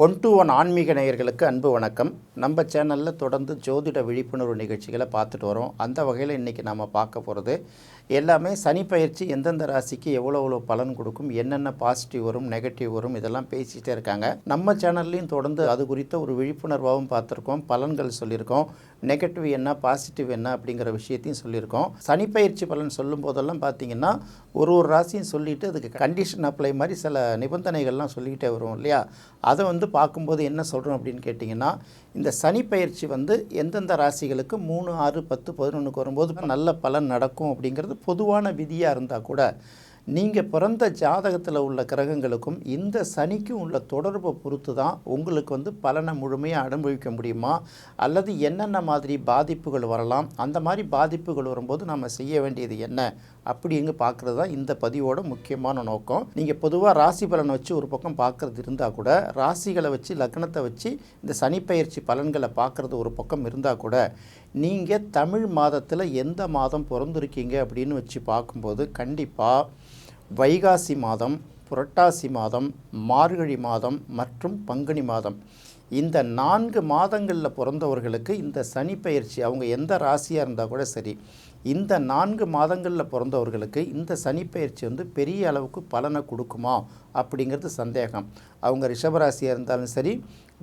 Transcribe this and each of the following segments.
One to one ஆன்மீக நேயர்களுக்கு அன்பு வணக்கம். நம்ம சேனலில் தொடர்ந்து ஜோதிட விழிப்புணர்வு நிகழ்ச்சிகளை பார்த்துட்டு வரோம். அந்த வகையில் இன்றைக்கி நாம் பார்க்க போகிறது எல்லாமே சனி பயிற்சி எந்தெந்த ராசிக்கு எவ்வளோ எவ்வளோ பலன் கொடுக்கும் என்னென்ன பாசிட்டிவ் வரும் நெகட்டிவ் வரும் இதெல்லாம் பேசிகிட்டே இருக்காங்க. நம்ம சேனல்லையும் தொடர்ந்து அது குறித்த ஒரு விழிப்புணர்வாகவும் பார்த்துருக்கோம். பலன்கள் சொல்லியிருக்கோம். நெகட்டிவ் என்ன பாசிட்டிவ் என்ன அப்படிங்கிற விஷயத்தையும் சொல்லியிருக்கோம். சனி பயிற்சி பலன் சொல்லும் போதெல்லாம் பார்த்தீங்கன்னா ஒரு ஒரு ராசியும் சொல்லிவிட்டு அதுக்கு கண்டிஷன் அப்ளை மாதிரி சில நிபந்தனைகள்லாம் சொல்லிக்கிட்டே வரும் இல்லையா? அதை வந்து பார்க்கும்போது என்ன சொல்கிறோம் அப்படின்னு கேட்டிங்கன்னா இந்த சனி பயிற்சி வந்து எந்தெந்த ராசிகளுக்கு மூணு ஆறு பத்து பதினொன்றுக்கு வரும்போது நல்ல பலன் நடக்கும் அப்படிங்கிறது பொதுவான விதியாக இருந்தால் கூட நீங்கள் பிறந்த ஜாதகத்தில் உள்ள கிரகங்களுக்கும் இந்த சனிக்கும் உள்ள தொடர்பை பொறுத்து தான் உங்களுக்கு வந்து பலனை முழுமையாக அனுபவிக்க முடியுமா? அல்லது என்னென்ன மாதிரி பாதிப்புகள் வரலாம்? அந்த மாதிரி பாதிப்புகள் வரும்போது நம்ம செய்ய வேண்டியது என்ன? அப்படிங்க பார்க்குறது தான் இந்த பதிவோட முக்கியமான நோக்கம். நீங்கள் பொதுவாக ராசி பலனை வச்சு ஒரு பக்கம் பார்க்குறது இருந்தால் கூட ராசிகளை வச்சு லக்னத்தை வச்சு இந்த சனிப்பெயர்ச்சி பலன்களை பார்க்குறது ஒரு பக்கம் இருந்தால் கூட நீங்கள் தமிழ் மாதத்தில் எந்த மாதம் பிறந்திருக்கீங்க அப்படின்னு வச்சு பார்க்கும்போது கண்டிப்பாக வைகாசி மாதம் புரட்டாசி மாதம் மார்கழி மாதம் மற்றும் பங்குனி மாதம். இந்த நான்கு மாதங்களில் பிறந்தவர்களுக்கு இந்த சனி பயிற்சி அவங்க எந்த ராசியாக இருந்தால் கூட சரி இந்த நான்கு மாதங்களில் பிறந்தவர்களுக்கு இந்த சனிப்பயிற்சி வந்து பெரிய அளவுக்கு பலனை கொடுக்குமா அப்படிங்கிறது சந்தேகம். அவங்க ரிஷபராசியாக இருந்தாலும் சரி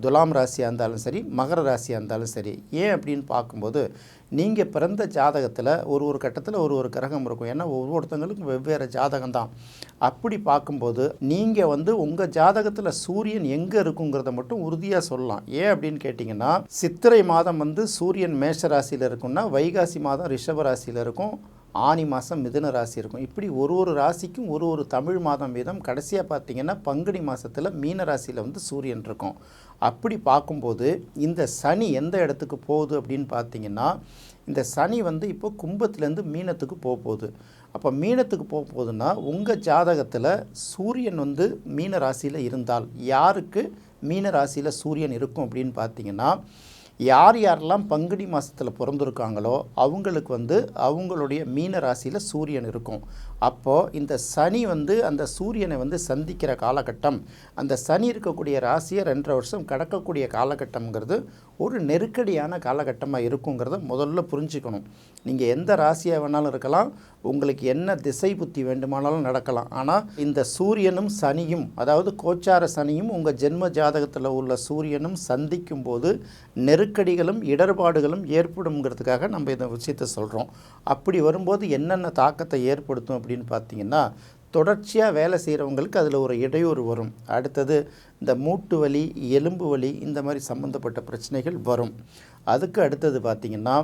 துலாம் ராசியாக இருந்தாலும் சரி மகர ராசியாக இருந்தாலும் சரி. ஏன் அப்படின்னு பார்க்கும்போது நீங்கள் பிறந்த ஜாதகத்தில் ஒரு ஒரு கட்டத்தில் ஒரு ஒரு கிரகம் இருக்கும். ஏன்னா ஒவ்வொருத்தங்களுக்கும் வெவ்வேறு ஜாதகம் தான் அப்படி பார்க்கும்போது நீங்கள் வந்து உங்கள் ஜாதகத்தில் சூரியன் எங்கே இருக்குங்கிறத மட்டும் உறுதியாக சொல்லலாம். ஏன் அப்படின்னு கேட்டிங்கன்னா சித்திரை மாதம் வந்து சூரியன் மேஷ ராசியில் இருக்குன்னா வைகாசி மாதம் ரிஷபராசி ராசியில் இருக்கும். ஆனி மாதம் மிதுன ராசி இருக்கும். இப்படி ஒரு ஒரு ராசிக்கும் ஒரு ஒரு தமிழ் மாதம் வீதம். கடைசியாக பார்த்தீங்கன்னா பங்குனி மாதத்தில் மீன ராசியில் வந்து சூரியன் இருக்கும். அப்படி பார்க்கும்போது இந்த சனி எந்த இடத்துக்கு போகுது அப்படின்னு பார்த்தீங்கன்னா இந்த சனி வந்து இப்போ கும்பத்துலேருந்து மீனத்துக்கு போக போகுது அப்போ மீனத்துக்கு போக போகுதுன்னா உங்கள் ஜாதகத்தில் சூரியன் வந்து மீன ராசியில் இருந்தால் யாருக்கு மீன ராசியில் சூரியன் இருக்கும் அப்படின்னு பார்த்தீங்கன்னா யார் யாரெல்லாம் பங்குனி மாதத்தில் பிறந்திருக்காங்களோ அவங்களுக்கு வந்து அவங்களுடைய மீன ராசியில் சூரியன் இருக்கும். அப்போது இந்த சனி வந்து அந்த சூரியனை வந்து சந்திக்கிற காலகட்டம் அந்த சனி இருக்கக்கூடிய ராசியை ரெண்டரை வருஷம் கடக்கக்கூடிய காலகட்டம்ங்கிறது ஒரு நெருக்கடியான காலகட்டமாக இருக்குங்கிறத முதல்ல புரிஞ்சுக்கணும். நீங்கள் எந்த ராசியாக வேணாலும் இருக்கலாம் உங்களுக்கு என்ன திசை புத்தி வேண்டுமானாலும் நடக்கலாம். ஆனால் இந்த சூரியனும் சனியும் அதாவது கோச்சார சனியும் உங்கள் ஜென்ம ஜாதகத்தில் உள்ள சூரியனும் சந்திக்கும் போது நெருக்கடிகளும் இடர்பாடுகளும் ஏற்படுங்கிறதுக்காக நம்ம இந்த விஷயத்தை சொல்கிறோம் அப்படி வரும்போது என்னென்ன தாக்கத்தை ஏற்படுத்தும் அப்படின்னு பார்த்தீங்கன்னா தொடர்ச்சியாக வேலை செய்கிறவங்களுக்கு அதில் ஒரு இடையூறு வரும். அடுத்தது இந்த மூட்டு வலி எலும்பு வலி இந்த மாதிரி சம்மந்தப்பட்ட பிரச்சனைகள் வரும். அதுக்கு அடுத்தது பார்த்திங்கன்னா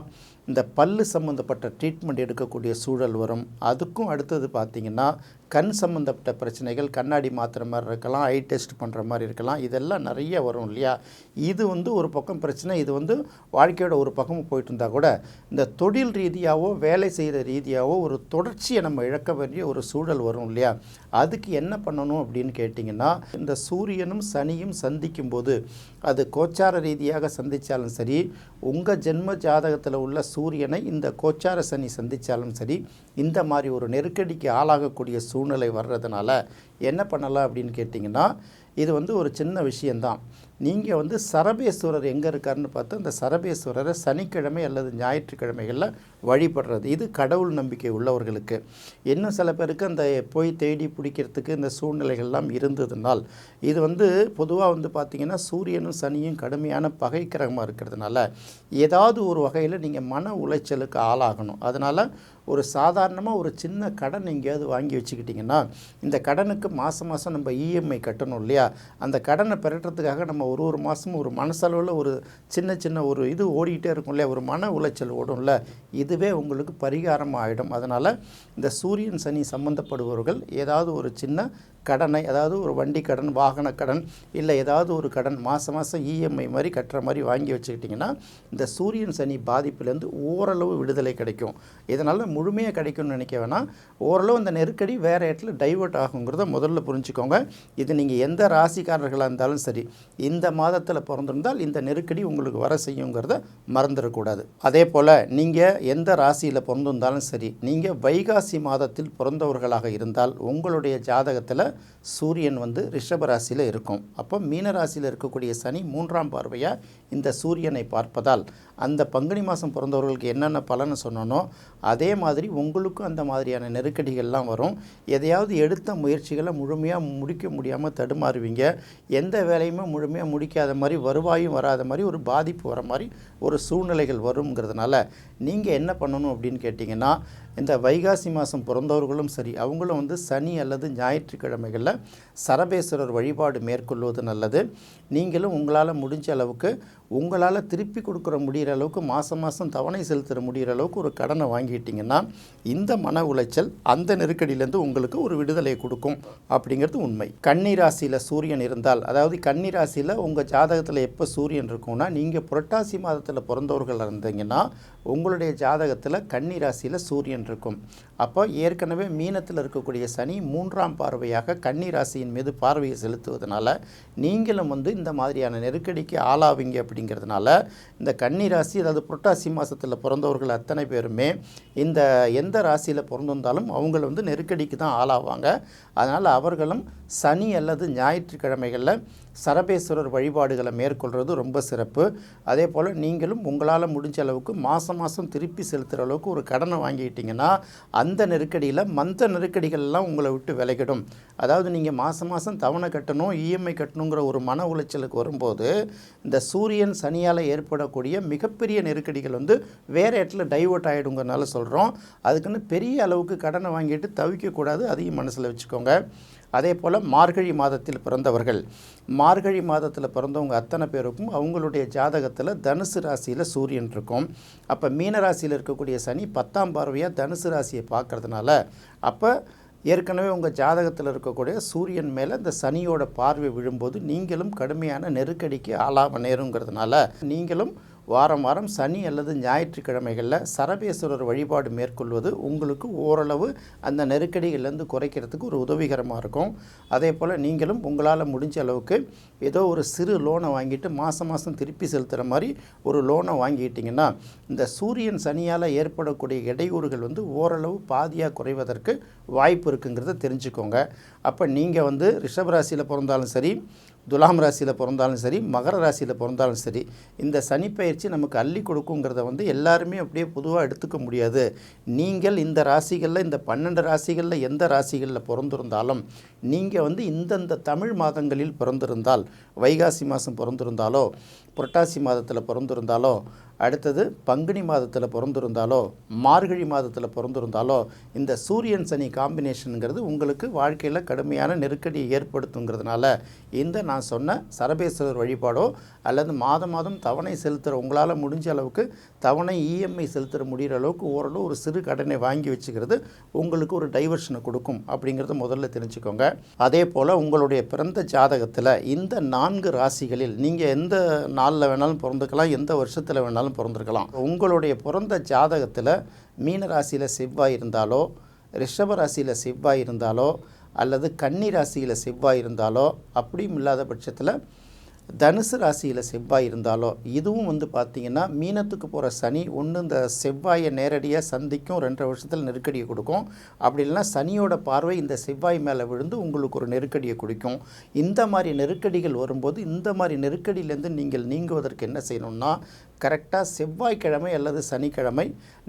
இந்த பல்லு சம்மந்தப்பட்ட ட்ரீட்மெண்ட் எடுக்கக்கூடிய சூழல் வரும். அதுக்கும் அடுத்தது பார்த்திங்கன்னா கண் சம்மந்தப்பட்ட பிரச்சனைகள் கண்ணாடி மாற்றுற மாதிரி இருக்கலாம் ஐ டெஸ்ட் பண்ணுற மாதிரி இருக்கலாம் இதெல்லாம் நிறைய வரும் இல்லையா? இது வந்து ஒரு பக்கம் பிரச்சனை இது வந்து வாழ்க்கையோட ஒரு பக்கம் போயிட்டு இருந்தால் கூட இந்த தொழில் ரீதியாகவோ வேலை செய்கிற ரீதியாகவோ ஒரு தொடர்ச்சியை நம்ம இழக்க வேண்டிய ஒரு சூழல் வரும் இல்லையா? அதுக்கு என்ன பண்ணணும் அப்படின்னு கேட்டிங்கன்னா இந்த சூரியனும் சனியும் சந்திக்கும் போது அது கோச்சார ரீதியாக சந்தித்தாலும் சரி உங்கள் ஜென்ம ஜாதகத்தில் உள்ள சூரியனை இந்த கோச்சார சனி சந்தித்தாலும் சரி இந்த மாதிரி ஒரு நெருக்கடிக்கு ஆளாகக்கூடிய சூழ்நிலை வர்றதுனால என்ன பண்ணலாம் அப்படின்னு கேட்டிங்கன்னா இது வந்து ஒரு சின்ன விஷயந்தான். நீங்கள் வந்து சரபேஸ்வரர் எங்கே இருக்காருன்னு பார்த்தா இந்த சரபேஸ்வரரை சனிக்கிழமை அல்லது ஞாயிற்றுக்கிழமைகளில் வழிபடுறது. இது கடவுள் நம்பிக்கை உள்ளவர்களுக்கு. இன்னும் சில பேருக்கு அந்த போய் தேடி பிடிக்கிறதுக்கு இந்த சூழ்நிலைகள்லாம் இருந்ததுனால் இது வந்து பொதுவாக வந்து பார்த்திங்கன்னா சூரியனும் சனியும் கடுமையான பகை கிரகமாக இருக்கிறதுனால ஏதாவது ஒரு வகையில் நீங்கள் மன உளைச்சலுக்கு ஆளாகணும். அதனால் ஒரு சாதாரணமாக ஒரு சின்ன கடன் எங்கேயாவது வாங்கி வச்சுக்கிட்டிங்கன்னா இந்த கடனுக்கு மாதம் மாதம் நம்ம இஎம்ஐ கட்டணும் இல்லையா? அந்த கடனை பெறட்டுறதுக்காக நம்ம ஒரு ஒரு மாதமும் ஒரு மனசளவில் ஒரு சின்ன சின்ன ஒரு இது ஓடிக்கிட்டே இருக்கும் இல்லையா ஒரு மன உளைச்சல் ஓடும்ல இதுவே உங்களுக்கு பரிகாரம் ஆகிடும் அதனால் இந்த சூரியன் சனி சம்மந்தப்படுபவர்கள் ஏதாவது ஒரு சின்ன கடனை அதாவது ஒரு வண்டி கடன் வாகன கடன் இல்லை ஏதாவது ஒரு கடன் மாதம் மாதம் இஎம்ஐ மாதிரி கட்டுற மாதிரி வாங்கி வச்சுக்கிட்டிங்கன்னா இந்த சூரியன் சனி பாதிப்புலேருந்து ஓரளவு விடுதலை கிடைக்கும். இதனால் முழுமையாக கிடைக்கும்னு நினைக்க வேணாம். ஓரளவு அந்த நெருக்கடி வேறு இடத்துல டைவர்ட் ஆகுங்கிறத முதல்ல புரிஞ்சுக்கோங்க. இது நீங்கள் எந்த ராசிக்காரர்களாக இருந்தாலும் சரி இந்த மாதத்தில் பிறந்திருந்தால் இந்த நெருக்கடி உங்களுக்கு வர செய்யுங்கிறத மறந்துடக்கூடாது. அதே போல் நீங்கள் எந்த ராசியில் பிறந்திருந்தாலும் சரி நீங்கள் வைகாசி மாதத்தில் பிறந்தவர்களாக இருந்தால் உங்களுடைய ஜாதகத்தில் சூரியன் வந்து ரிஷபராசியில் இருக்கும். அப்போ மீனராசியில் இருக்கக்கூடிய சனி மூன்றாம் பார்வையாக இந்த சூரியனை பார்ப்பதால் அந்த பங்குனி மாதம் பிறந்தவர்களுக்கு என்னென்ன பலனை சொன்னனோ அதே மாதிரி உங்களுக்கும் அந்த மாதிரியான நெருக்கடிகள்லாம் வரும். எதையாவது எடுத்த முயற்சிகளை முழுமையாக முடிக்க முடியாமல் தடுமாறுவீங்க. எந்த வேலையுமே முழுமையாக முடிக்காத மாதிரி வருவாயும் வராத மாதிரி ஒரு பாதிப்பு வர மாதிரி ஒரு சூழ்நிலைகள் வருங்கிறதுனால நீங்கள் என்ன பண்ணணும் அப்படின்னு கேட்டிங்கன்னா இந்த வைகாசி மாதம் பிறந்தவர்களும் சரி அவங்களும் வந்து சனி அல்லது ஞாயிற்றுக்கிழமைகளில் சரபேஸ்வரர் வழிபாடு மேற்கொள்வது நல்லது. நீங்களும் உங்களால் முடிஞ்ச அளவுக்கு உங்களால் திருப்பி கொடுக்குற முடிகிற அளவுக்கு மாதம் மாதம் தவணை செலுத்துகிற முடிகிற அளவுக்கு ஒரு கடனை வாங்கிட்டீங்கன்னா இந்த மன உளைச்சல் அந்த நெருக்கடியிலேருந்து உங்களுக்கு ஒரு விடுதலையை கொடுக்கும் அப்படிங்கிறது உண்மை. கன்னி ராசியில் சூரியன் இருந்தால் அதாவது கன்னி ராசியில் உங்கள் ஜாதகத்தில் எப்போ சூரியன் இருக்கும்னா நீங்கள் புரட்டாசி மாதத்தில் பிறந்தவர்கள் இருந்தீங்கன்னா உங்களுடைய ஜாதகத்தில் கன்னி ராசியில் சூரியன் இருக்கும். அப்போ ஏற்கனவே மீனத்தில் இருக்கக்கூடிய சனி மூன்றாம் பார்வையாக கன்னி ராசியின் மீது பார்வையை செலுத்துவதனால நீங்களும் வந்து இந்த மாதிரியான நெருக்கடிக்கு ஆளாவீங்க அப்படிங்கிறதுனால இந்த கன்னி ராசி அதாவது புரட்டாசி மாதத்தில் பிறந்தவர்கள் அத்தனை பேருமே இந்த எந்த ராசியில் பிறந்திருந்தாலும் அவங்கள வந்து நெருக்கடிக்கு தான் ஆளாவாங்க. அதனால் அவர்களும் சனி அல்லது ஞாயிற்றுக்கிழமைகளில் சரபேஸ்வரர் வழிபாடுகளை மேற்கொள்வது ரொம்ப சிறப்பு. அதே போல் நீங்களும் உங்களால் முடிஞ்ச அளவுக்கு மாதம் மாதம் திருப்பி செலுத்துகிற அளவுக்கு ஒரு கடனை வாங்கிட்டிங்கன்னா அந்த நெருக்கடியில் மற்ற நெருக்கடிகள்லாம் உங்களை விட்டு விலகிடும். அதாவது நீங்கள் மாதம் மாதம் தவணை கட்டணும் இஎம்ஐ கட்டணுங்கிற ஒரு மன உளைச்சலுக்கு வரும்போது இந்த சூரியன் சனியால் ஏற்படக்கூடிய மிகப்பெரிய நெருக்கடிகள் வந்து வேறு இடத்துல டைவர்ட் ஆகிடுங்கிறனால சொல்கிறோம் அதுக்குன்னு பெரிய அளவுக்கு கடனை வாங்கிட்டு தவிக்கக்கூடாது அதையும் மனசில் வச்சுக்கோங்க. அதே போல் மார்கழி மாதத்தில் பிறந்தவர்கள். மார்கழி மாதத்தில் பிறந்தவங்க அத்தனை பேருக்கும் அவங்களுடைய ஜாதகத்தில் தனுசு ராசியில் சூரியன் இருக்கும். அப்போ மீன ராசியில் இருக்கக்கூடிய சனி பத்தாம் பார்வையாக தனுசு ராசியை பார்க்கறதுனால அப்போ ஏற்கனவே உங்கள் ஜாதகத்தில் இருக்கக்கூடிய சூரியன் மேலே இந்த சனியோட பார்வை விழும்போது நீங்களும் கடுமையான நெருக்கடிக்கு ஆளாக நேருங்கிறதுனால நீங்களும் வாரம் வாரம் சனி அல்லது ஞாயிற்றுக்கிழமைகளில் சரபேஸ்வரர் வழிபாடு மேற்கொள்வது உங்களுக்கு ஓரளவு அந்த நெருக்கடியிலேருந்து குறைக்கிறதுக்கு ஒரு உதவிகரமாக இருக்கும். அதே போல் நீங்களும் உங்களால் முடிஞ்ச அளவுக்கு ஏதோ ஒரு சிறு லோனை வாங்கிட்டு மாதம் மாதம் திருப்பி செலுத்துகிற மாதிரி ஒரு லோனை வாங்கிட்டிங்கன்னா இந்த சூரியன் சனியால் ஏற்படக்கூடிய இடையூறுகள் வந்து ஓரளவு பாதியாக குறைவதற்கு வாய்ப்பு இருக்குங்கிறத தெரிஞ்சுக்கோங்க. அப்போ நீங்கள் வந்து ரிஷபராசியில் பிறந்தாலும் சரி துலாம் ராசியில் பிறந்தாலும் சரி மகர ராசியில் பிறந்தாலும் சரி இந்த சனி பயிற்சி நமக்கு அள்ளி கொடுக்குங்கிறத வந்து எல்லாருமே அப்படியே பொதுவாக எடுத்துக்க முடியாது. நீங்கள் இந்த ராசிகளில் இந்த பன்னெண்டு ராசிகளில் எந்த ராசிகளில் பிறந்திருந்தாலும் நீங்கள் வந்து இந்தந்த தமிழ் மாதங்களில் பிறந்திருந்தால் வைகாசி மாதம் பிறந்திருந்தாலோ புரட்டாசி மாதத்தில் பிறந்திருந்தாலோ அடுத்தது பங்குனி மாதத்தில் பிறந்திருந்தாலோ மார்கழி மாதத்தில் பிறந்திருந்தாலோ இந்த சூரியன் சனி காம்பினேஷனுங்கிறது உங்களுக்கு வாழ்க்கையில் கடுமையான நெருக்கடியை ஏற்படுத்துங்கிறதுனால இந்த நான் சொன்ன சரபேஸ்வரர் வழிபாடோ அல்லது மாதம் மாதம் தவணை செலுத்துகிற உங்களால் முடிஞ்ச அளவுக்கு தவணை இஎம்ஐ செலுத்துகிற முடிகிற அளவுக்கு ஓரளவு ஒரு சிறு கடனை வாங்கி வச்சுக்கிறது உங்களுக்கு ஒரு டைவர்ஷனை கொடுக்கும் அப்படிங்கிறத முதல்ல தெரிஞ்சுக்கோங்க. அதே போல் உங்களுடைய பிறந்த ஜாதகத்தில் இந்த நான்கு ராசிகளில் நீங்கள் எந்த நாளில் வேணாலும் பிறந்துக்கலாம் எந்த வருஷத்தில் வேணாலும் பிறந்திருக்கலாம். உங்களுடைய பிறந்த ஜாதகத்தில் மீன ராசியில் செவ்வாய் இருந்தாலோ ரிஷப ராசியில் செவ்வாய் இருந்தாலோ அல்லது கன்னி ராசியில் செவ்வாய் இருந்தாலோ அப்படியும் இல்லாத பட்சத்தில் தனுசு ராசியில் செவ்வாய் இருந்தாலோ இதுவும் வந்து பார்த்திங்கன்னா மீனத்துக்கு போகிற சனி ஒன்று இந்த செவ்வாயை நேரடியாக சந்திக்கும் ரெண்டரை வருஷத்தில் நெருக்கடியை கொடுக்கும். அப்படி இல்லைன்னா சனியோட பார்வை இந்த செவ்வாய் மேலே விழுந்து உங்களுக்கு ஒரு நெருக்கடியை கொடுக்கும். இந்த மாதிரி நெருக்கடிகள் வரும்போது இந்த மாதிரி நெருக்கடியிலேருந்து நீங்கள் நீங்குவதற்கு என்ன செய்யணும்னா கரெக்டாக செவ்வாய்க்கிழமை அல்லது சனிக்கிழமை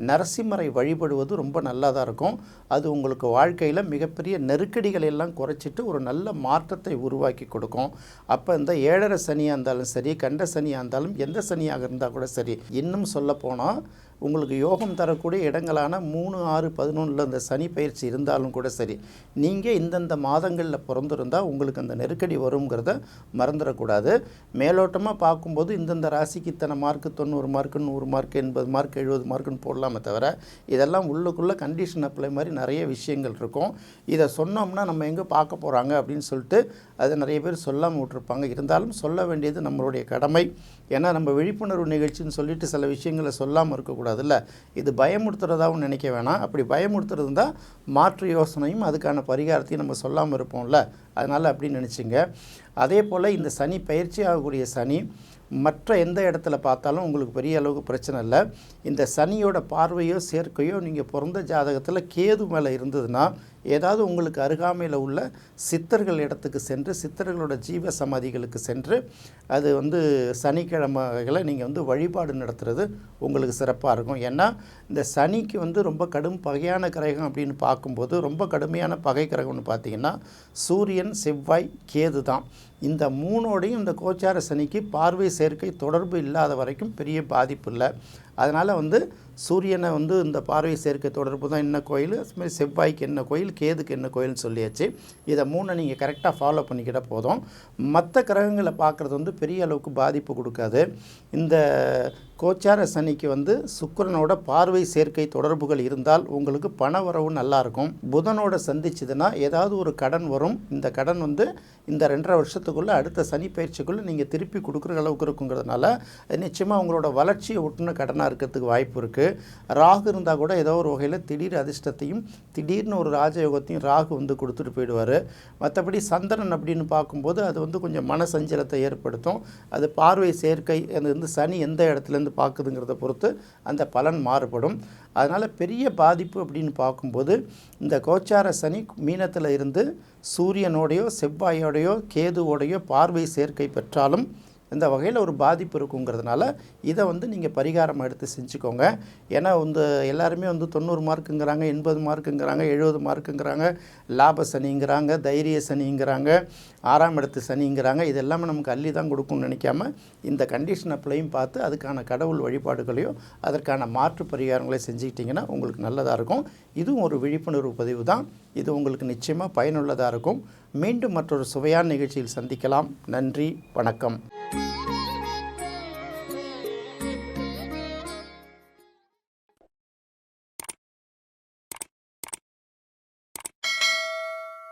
நரசிம்மரை வழிபடுவது ரொம்ப நல்லதாக இருக்கும். அது உங்களுக்கு வாழ்க்கையில் மிகப்பெரிய நெருக்கடிகள் எல்லாம் குறைச்சிட்டு ஒரு நல்ல மாற்றத்தை உருவாக்கி கொடுக்கும். அப்போ இந்த ஏழரை சனியாக இருந்தாலும் சரி கண்ட சனியாக இருந்தாலும் எந்த சனியாக இருந்தால் கூட சரி. இன்னும் சொல்லப்போனால் உங்களுக்கு யோகம் தரக்கூடிய இடங்களான மூணு ஆறு பதினொன்றில் இந்த சனி பயிற்சி இருந்தாலும் கூட சரி நீங்கள் இந்தந்த மாதங்களில் பிறந்திருந்தால் உங்களுக்கு அந்த நெருக்கடி வருங்கிறத மறந்துடக்கூடாது. மேலோட்டமாக பார்க்கும்போது இந்தந்த ராசிக்கு இத்தனை மார்க்கு தொண்ணூறு மார்க்கு நூறு மார்க் எண்பது மார்க் எழுபது மார்க்குன்னு போடலாமே தவிர இதெல்லாம் உள்ளுக்குள்ளே கண்டிஷன் அப்ளை மாதிரி நிறைய விஷயங்கள் இருக்கும். இதை சொன்னோம்னா நம்ம எங்கே பார்க்க போகிறாங்க அப்படின்னு சொல்லிட்டு அதை நிறைய பேர் சொல்லாமல் விட்டுருப்பாங்க. இருந்தாலும் சொல்ல வேண்டியது நம்மளுடைய கடமை. ஏன்னா நம்ம விழிப்புணர்வு நிகழ்ச்சின்னு சொல்லிட்டு சில விஷயங்களை சொல்லாமல் இருக்கக்கூடாது. நினைக்கக்கூடாதுல்ல இது பயமுறுத்துறதாகவும் நினைக்க வேணாம். அப்படி பயமுறுத்துறது தான் மாற்று யோசனையும் அதுக்கான பரிகாரத்தையும் நம்ம சொல்லாமல் இருப்போம்ல? அதனால் அப்படின்னு நினச்சிங்க. அதே போல் இந்த சனி பயிற்சி ஆகக்கூடிய சனி மற்ற எந்த இடத்துல பார்த்தாலும் உங்களுக்கு பெரிய அளவுக்கு பிரச்சனை இல்லை. இந்த சனியோட பார்வையோ சேர்க்கையோ நீங்கள் பிறந்த ஜாதகத்தில் கேது மேலே இருந்ததுன்னா ஏதாவது உங்களுக்கு அருகாமையில் உள்ள சித்தர்கள் இடத்துக்கு சென்று சித்தர்களோட ஜீவ சமாதிகளுக்கு சென்று அது வந்து சனிக்கிழமைகளை நீங்கள் வந்து வழிபாடு நடத்துறது உங்களுக்கு சிறப்பாக இருக்கும். ஏன்னா இந்த சனிக்கு வந்து ரொம்ப கடும் பகையான கிரகம் அப்படின்னு பார்க்கும்போது ரொம்ப கடுமையான பகை கிரகம்னு பார்த்தீங்கன்னா சூரியன் செவ்வாய் கேது தான். இந்த மூணோடையும் இந்த கோச்சார சனிக்கு பார்வை சேர்க்கை தொடர்பு இல்லாத வரைக்கும் பெரிய பாதிப்பு இல்லை. அதனால் வந்து சூரியனை வந்து இந்த பார்வை சேர்க்கை தொடர்பு தான் என்ன கோயில்? அதுமாதிரி செவ்வாய்க்கு என்ன கோயில்? கேதுக்கு என்ன கோயில்னு சொல்லியாச்சு. இதை மூணை நீங்கள் கரெக்டாக ஃபாலோ பண்ணிக்கிட்ட போதும். மற்ற கிரகங்களை பார்க்குறது வந்து பெரிய அளவுக்கு பாதிப்பு கொடுக்காது. இந்த கோச்சார சனிக்கு வந்து சுக்கரனோட பார்வை சேர்க்கை தொடர்புகள் இருந்தால் உங்களுக்கு பண வரவு நல்லாயிருக்கும் புதனோட சந்திச்சதுன்னா ஏதாவது ஒரு கடன் வரும். இந்த கடன் வந்து இந்த ரெண்டரை வருஷத்துக்குள்ளே அடுத்த சனி பயிற்சிக்குள்ளே நீங்கள் திருப்பி கொடுக்குற அளவுக்கு இருக்குங்கிறதுனால அது நிச்சயமாக உங்களோட வளர்ச்சியை ஒட்டுன கடனாக இருக்கிறதுக்கு வாய்ப்பு இருக்குது ராகு இருந்தால் கூட ஏதோ ஒரு வகையில் திடீர் அதிர்ஷ்டத்தையும் திடீர்னு ஒரு ராஜயோகத்தையும் ராகு வந்து கொடுத்துட்டு போயிடுவார். மற்றபடி சந்திரன் அப்படின்னு பார்க்கும்போது அது வந்து கொஞ்சம் மன சஞ்சலத்தை ஏற்படுத்தும். அது பார்வை சேர்க்கை அது வந்து சனி எந்த இடத்துலேருந்து பார்க்குதுங்கிறத பொறுத்து அந்த பலன் மாறுபடும். அதனால் பெரிய பாதிப்பு அப்படின்னு பார்க்கும்போது இந்த கோச்சார சனி மீனத்தில் இருந்து சூரியனோடையோ செவ்வாயோடையோ கேதுவோடையோ பார்வை சேர்க்கை பெற்றாலும் இந்த வகையில் ஒரு பாதிப்பு இருக்குங்கிறதுனால இதை வந்து நீங்கள் பரிகாரம் எடுத்து செஞ்சுக்கோங்க. ஏன்னா வந்து எல்லாருமே வந்து தொண்ணூறு மார்க்குங்கிறாங்க எண்பது மார்க்குங்கிறாங்க எழுபது மார்க்குங்கிறாங்க லாப சனிங்கிறாங்க தைரிய சனிங்கிறாங்க ஆறாம் இடத்து சனிங்கிறாங்க. இது எல்லாமே நமக்கு அள்ளி தான் கொடுக்கும்னு நினைக்காம இந்த கண்டிஷன் அப்ளையும் பார்த்து அதுக்கான கடவுள் வழிபாடுகளையோ அதற்கான மாற்று பரிகாரங்களை செஞ்சுக்கிட்டிங்கன்னா உங்களுக்கு நல்லதாக இருக்கும். இதுவும் ஒரு விழிப்புணர்வு பதிவு தான். இது உங்களுக்கு நிச்சயமாக பயனுள்ளதாக இருக்கும். மீண்டும் மற்றொரு சுவையான நிகழ்ச்சியில் சந்திக்கலாம். நன்றி வணக்கம்.